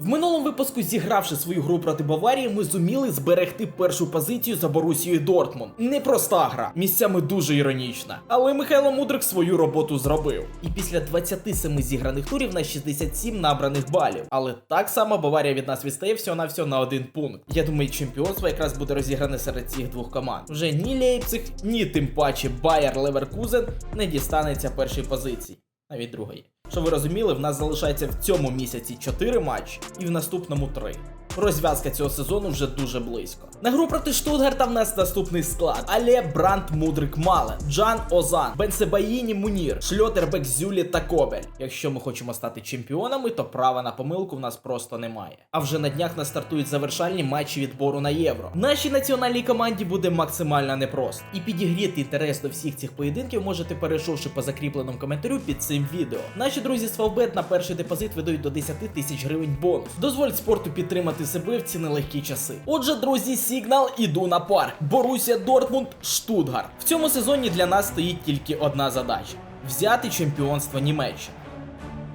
В минулому випуску, зігравши свою гру проти Баварії, ми зуміли зберегти першу позицію за Борусією Дортмунд. Непроста гра, місцями дуже іронічна. Але Михайло Мудрик свою роботу зробив. І після 27 зіграних турів на 67 набраних балів. Але так само Баварія від нас відстає всього на всього на один пункт. Я думаю, чемпіонство якраз буде розігране серед цих двох команд. Вже ні Лейпциг, ні тим паче Байер Леверкузен не дістанеться першої позиції, навіть другої. Щоб ви розуміли, в нас залишається в цьому місяці 4 матчі і в наступному 3. Розв'язка цього сезону вже дуже близько. На гру проти Штутгарта в нас наступний склад: Але Брант Мудрик Мале, Джан Озан, Бенсебаїні Мунір, Шльотербек Зюлі та Кобель. Якщо ми хочемо стати чемпіонами, то права на помилку в нас просто немає. А вже на днях нас стартують завершальні матчі відбору на євро. Нашій національній команді буде максимально непросто. І підігріти інтерес до всіх цих поєдинків можете перейшовши по закріпленому коментарю під цим відео. Наші друзі з Фавбет на перший депозит видають до 10 тисяч гривень бонус. Дозволь спорту підтримати себе в ці нелегкі часи. Отже, друзі, сигнал іду на парк. Борусія Дортмунд, Штутгарт. В цьому сезоні для нас стоїть тільки одна задача: взяти чемпіонство Німеччини.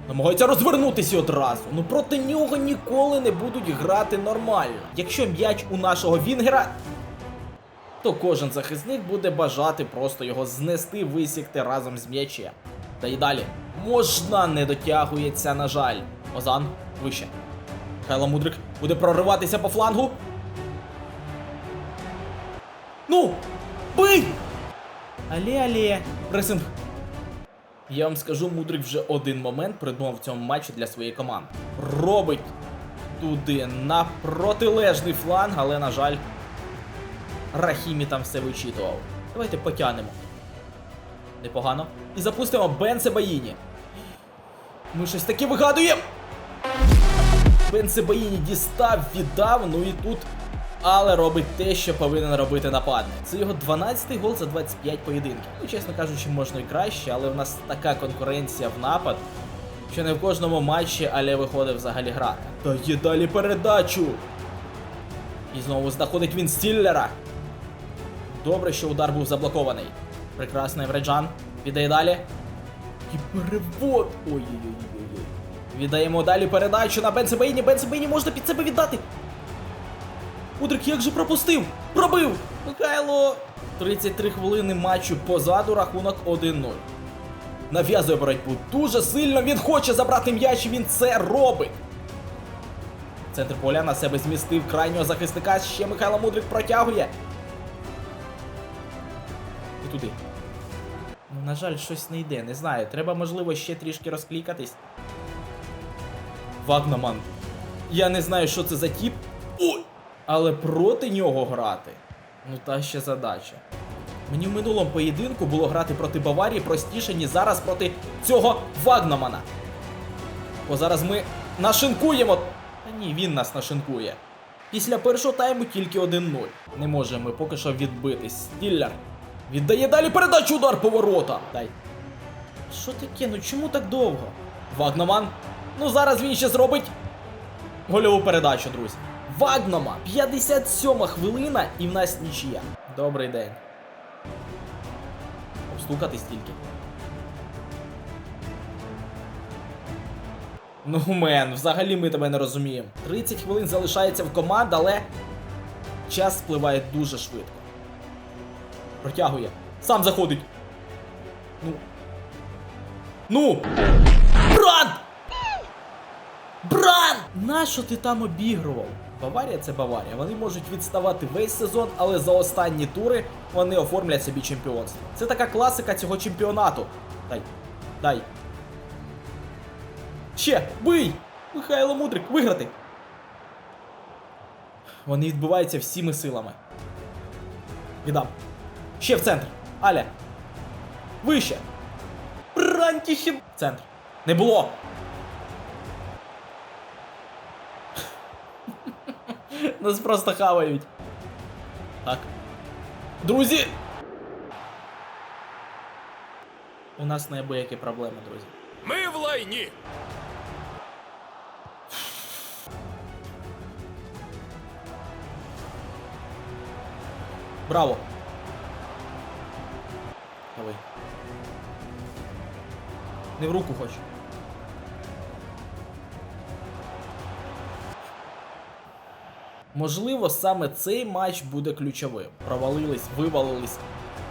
Намагаються розвернутися одразу. Ну проти нього ніколи не будуть грати нормально. Якщо м'яч у нашого Вінгера, то кожен захисник буде бажати просто його знести, висікти разом з м'ячем. Та й далі. Можна не дотягується, на жаль. Озан вище. Михайло Мудрик буде прориватися по флангу. Ну! Бий! Але, але. Пресинг. Я вам скажу, Мудрик вже один момент придумав в цьому матчі для своєї команди. Робить туди на протилежний фланг, але, на жаль, Рахімі там все вичитував. Давайте потягнемо. Непогано. І запустимо Бенсе Баїні. Ми щось таке вигадуємо. Бенсе Баїні дістав, віддав, ну і тут. Але робить те, що повинен робити нападник. Це його 12-й гол за 25 поєдинків. Ну, чесно кажучи, можна і краще, але в нас така конкуренція в напад, що не в кожному матчі Але виходить взагалі грати. Дає далі передачу. І знову знаходить він Стіллера. Добре, що удар був заблокований. Прекрасний Евреджан. Віддає далі. І перевод. Ой-ой-ой. Віддаємо далі передачу на Бенсебейні. Бенсебейні можна під себе віддати. Удрик як же пропустив? Пробив! Михайло! 33 хвилини матчу позаду, рахунок 1-0. Нав'язує боротьбу дуже сильно. Він хоче забрати м'яч, він це робить. Центр поля на себе змістив крайнього захисника. Ще Михайло Мудрик протягує. І туди. Ну, на жаль, щось не йде, не знаю. Треба, можливо, ще трішки розклікатись. Вагнаман. Я не знаю, що це за тіп. Ой! Але проти нього грати. Ну та ще задача. Мені в минулому поєдинку було грати проти Баварії простіше, ніж зараз проти цього Вагнамана. Бо зараз ми нашинкуємо. Та ні, він нас нашинкує. Після першого тайму тільки 1-0. Не можемо ми поки що відбитись. Стіллер. Віддає далі передачу удар поворота. Дай. Що таке? Ну чому так довго? Вагнаман. Ну зараз він ще зробить гольову передачу, друзі. Вагнома, 57 хвилина і в нас нічия. Добрий день. Обстукатись тільки. Ну, мен, взагалі ми тебе не розуміємо. 30 хвилин залишається в команд, але час спливає дуже швидко. Протягує. Сам заходить. Ну. Ну! Нащо ти там обігрував? Баварія це Баварія. Вони можуть відставати весь сезон, але за останні тури вони оформлять собі чемпіонство. Це така класика цього чемпіонату. Дай. Дай. Ще! Бий! Михайло Мудрик, виграти! Вони відбуваються всіми силами. Віддам. Ще в центр. Аля. Вище. Брантіхін. Центр. Не було. Нас просто хавають. Так. Друзі! У нас неабиякі проблеми, друзі. Ми в лайні. Браво! Давай. Не в руку хоч. Можливо, саме цей матч буде ключовим. Провалились, вивалились.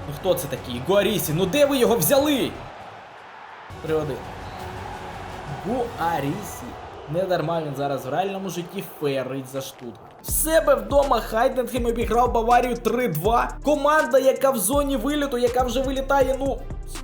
Ну хто це такий? Гуарісі, ну де ви його взяли? 3-1. Гуарісі. Не дарма він зараз в реальному житті ферить за Штутгарт. В себе вдома Хайденхем обіграв Баварію 3-2. Команда, яка в зоні виліту, яка вже вилітає, ну.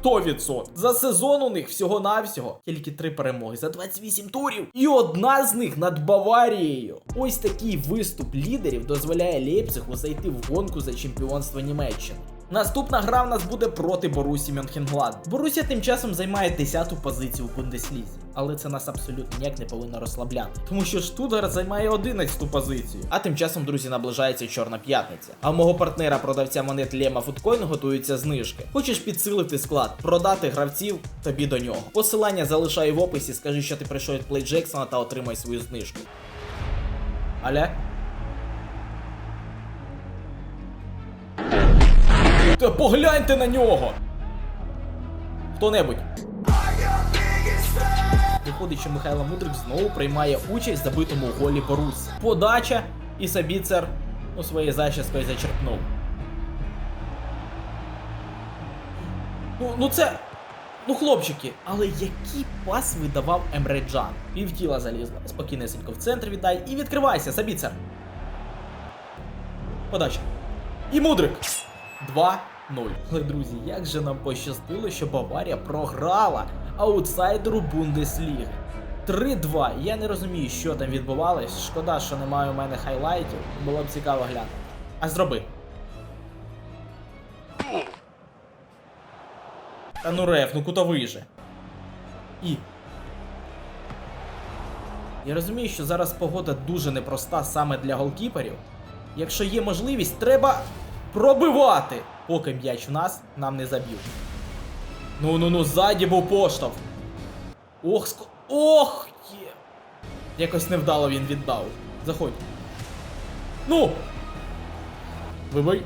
100%. За сезон у них всього-навсього тільки три перемоги за 28 турів. І одна з них над Баварією. Ось такий виступ лідерів дозволяє Лейпцигу зайти в гонку за чемпіонство Німеччини. Наступна гра в нас буде проти Борусі Мюнхенгладб. Борусія тим часом займає 10-ту позицію в Бундеслізі, але це нас абсолютно ніяк не повинно розслабляти, тому що Штутгарт займає 11-ту позицію. А тим часом, друзі, наближається Чорна п'ятниця. А в мого партнера продавця монет Лема Футкоін готуються знижки. Хочеш підсилити склад, продати гравців тобі до нього. Посилання залишаю в описі, скажи, що ти прийшов від Плей Джексона та отримай свою знижку. Аля? Погляньте на нього! Хто-небудь. Виходить, що Михайло Мудрик знову приймає участь в забитому голі Борус. Подача і Сабіцер у своєю зачіскою зачерпнув. Ну, ну це. Ну, хлопчики, але який пас видавав Емре Джан? Пів тіла залізла. Спокійнесенько в центр віддай і відкривайся, Сабіцер. Подача. І Мудрик. 2-0. Але, друзі, як же нам пощастило, що Баварія програла аутсайдеру Бундесліги. 3-2. Я не розумію, що там відбувалось. Шкода, що немає у мене хайлайтів. Було б цікаво глянути. А зроби. Та ну реф, ну кутовий же. І. Я розумію, що зараз погода дуже непроста саме для голкіперів. Якщо є можливість, треба пробивати. Поки м'яч у нас нам не заб'ють. Ну ну ну, ззаді був поштовх. Ох, ск... Ох! Є. Якось невдало він віддав. Заходь. Ну! Вибий.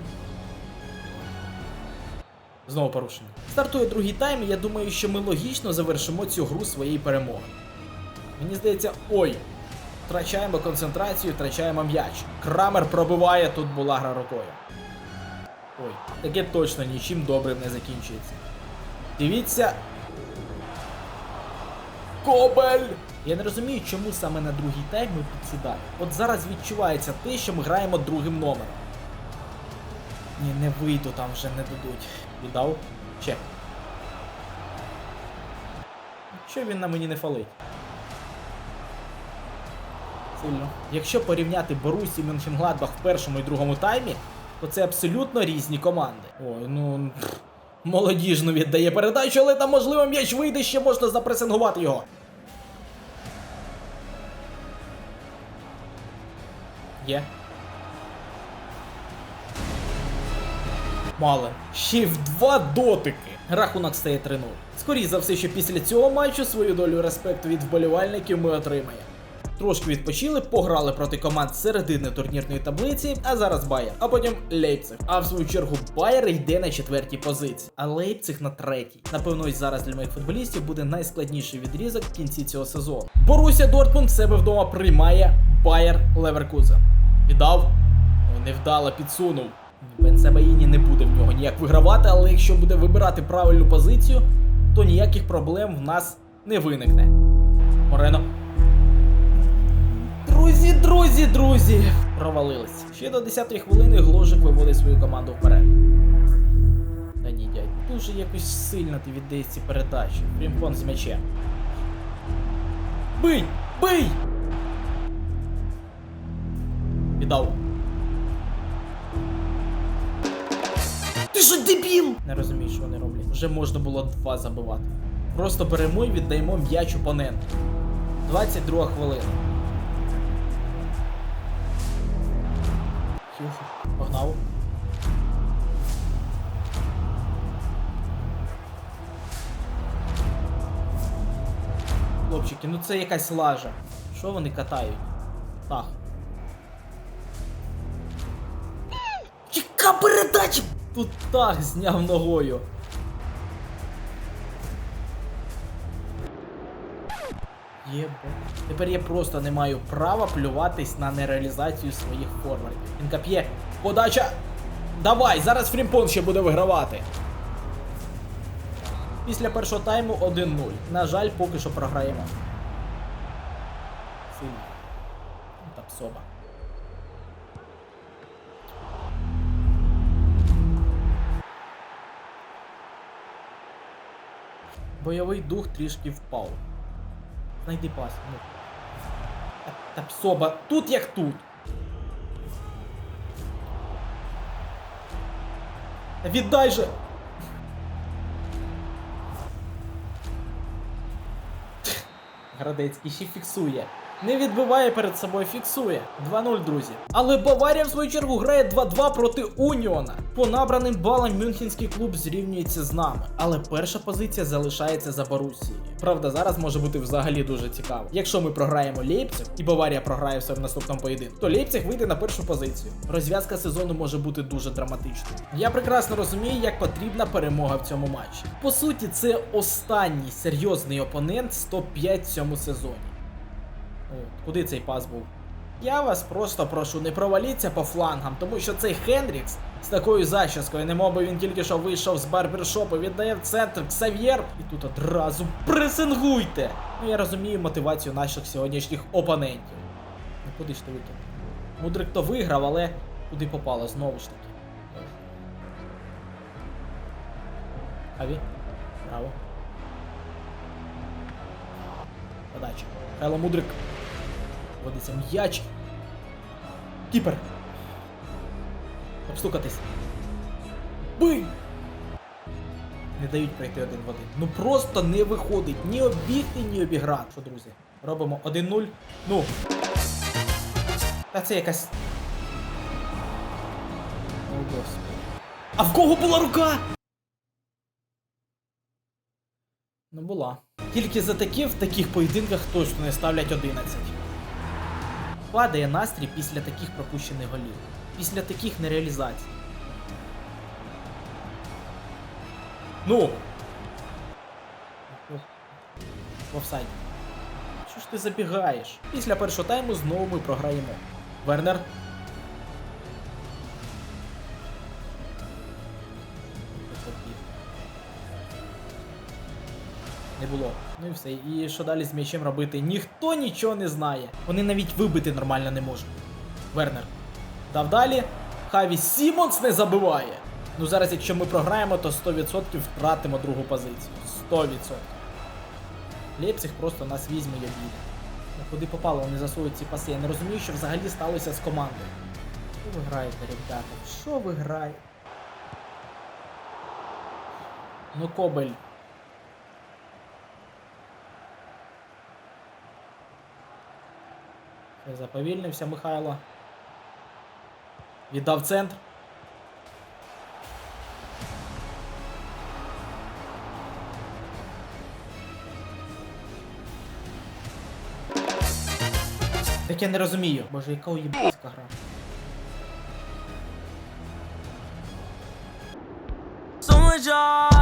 Знову порушення. Стартує другий тайм, і я думаю, що ми логічно завершимо цю гру своєї перемоги. Мені здається, ой. Втрачаємо концентрацію, втрачаємо м'яч. Крамер пробиває, тут була гра рукою. Ой, таке точно нічим добрим не закінчується. Дивіться. Кобель! Я не розумію, чому саме на другий тайм ми підсідаємо. От зараз відчувається те, що ми граємо другим номером. Ні, не вийду, там вже не дадуть. Віддав? Чек. Що він на мені не фалить? Сильно. Якщо порівняти Борусі і Мюнхенгладбах в першому і другому таймі, то це абсолютно різні команди. Ой, ну. Молодіжно віддає передачу, але там можливо м'яч вийде, ще можна запресингувати його. Є. Мало. Ще в два дотики. Рахунок стає 3-0. Скоріше за все, що після цього матчу свою долю респекту від вболівальників ми отримаємо. Трошки відпочили, пограли проти команд середини турнірної таблиці, а зараз Байер, а потім Лейпциг. А в свою чергу Байер йде на четвертій позиції, а Лейпциг на третій. Напевно, зараз для моїх футболістів буде найскладніший відрізок в кінці цього сезону. Боруся Дортмунд себе вдома приймає Байер Леверкузен. Віддав? Невдало підсунув. Бенсебаїні не буде в нього ніяк вигравати, але якщо буде вибирати правильну позицію, то ніяких проблем в нас не виникне. Морено. Друзі, друзі, друзі! Провалились. Ще до 10-ї хвилини Гложик виводить свою команду вперед. Та ні, дядь, дуже якось сильно ти віддаєш ці передачі. Фрімпон з м'ячем. Бий! Бий! Віддав. Ти що дебіл? Не розумію, що вони роблять. Вже можна було два забивати. Просто беремо і віддаємо м'яч опоненту. 22 хвилина. Хюх, погнав. Хлопчики, ну це якась лажа. Що вони катають? Так. Чека передача? Тут так зняв ногою. Єбо. Тепер я просто не маю права плюватись на нереалізацію своїх форвардів. Інкап'є. Подача. Давай, зараз Фрімпон ще буде вигравати. Після першого тайму 1-0. На жаль, поки що програємо. Сильно. Ну, Та псоба. Бойовий дух трішки впав. Знайди пас. Ну. Та, та псоба. Тут як тут. Віддай же! Градецький ще фіксує. Не відбиває перед собою, фіксує. 2-0, друзі. Але Баварія в свою чергу грає 2-2 проти Уніона. По набраним балам Мюнхенський клуб зрівнюється з нами. Але перша позиція залишається за Борусією. Правда, зараз може бути взагалі дуже цікаво. Якщо ми програємо Лейпциг і Баварія програє все в наступному поєдинку, то Лейпциг вийде на першу позицію. Розв'язка сезону може бути дуже драматичною. Я прекрасно розумію, як потрібна перемога в цьому матчі. По суті, це останній серйозний опонент з топ-5 в цьому сезоні. О, куди цей пас був? Я вас просто прошу, не проваліться по флангам, тому що цей Хендрікс з такою зачіскою, немов би він тільки що вийшов з барбершопу, віддає в центр Ксав'єр, і тут одразу пресингуйте! Ну я розумію мотивацію наших сьогоднішніх опонентів. Ну куди ж ти викинув? Мудрик то виграв, але куди попало знову ж таки. Аві? Браво. Подача. Хайло Мудрик. Водиться м'яч. Кіпер. Обстукатись. Бий! Не дають пройти один в один. Ну просто не виходить ні обігти, ні обіграти. Що, друзі? Робимо 1-0. Ну. Та це якась. О, господи. А в кого була рука? Ну була. Тільки за такі в таких поєдинках точно не ставлять 11. Падає настрій після таких пропущених голів. Після таких нереалізацій. Ну! В офсайді. Що ж ти забігаєш? Після першого тайму знову ми програємо. Вернер. Не було. Ну і все. І що далі з м'ячем робити? Ніхто нічого не знає. Вони навіть вибити нормально не можуть. Вернер. Дав далі. Хаві Сімонс не забиває. Ну зараз, якщо ми програємо, то 100% втратимо другу позицію. 100%. Лейпциг просто нас візьме і обійде. Ну куди попало, вони засують ці паси. Я не розумію, що взагалі сталося з командою. Що ви граєте, ребята? Що ви граєте? Ну, Кобель. Заповільнився Михайло. Віддав центр. Так я не розумію. Боже, яка уєбська гра. So much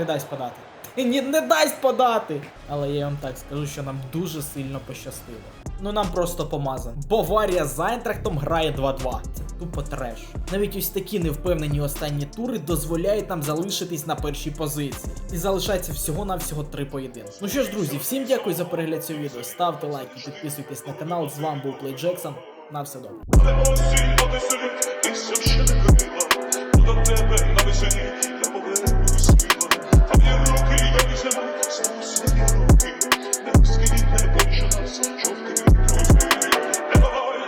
Не дасть подати. Ні, не дасть подати! Але я вам так скажу, що нам дуже сильно пощастило. Ну нам просто помазан. Баварія з Айнтрахтом грає 2-2. Це тупо треш. Навіть ось такі невпевнені останні тури дозволяють нам залишитись на першій позиції. І залишається всього-навсього три поєдинки. Ну що ж, друзі, всім дякую за перегляд цього відео. Ставте лайки, підписуйтесь на канал. З вами був Плей Джексон. На все добре. І тебе на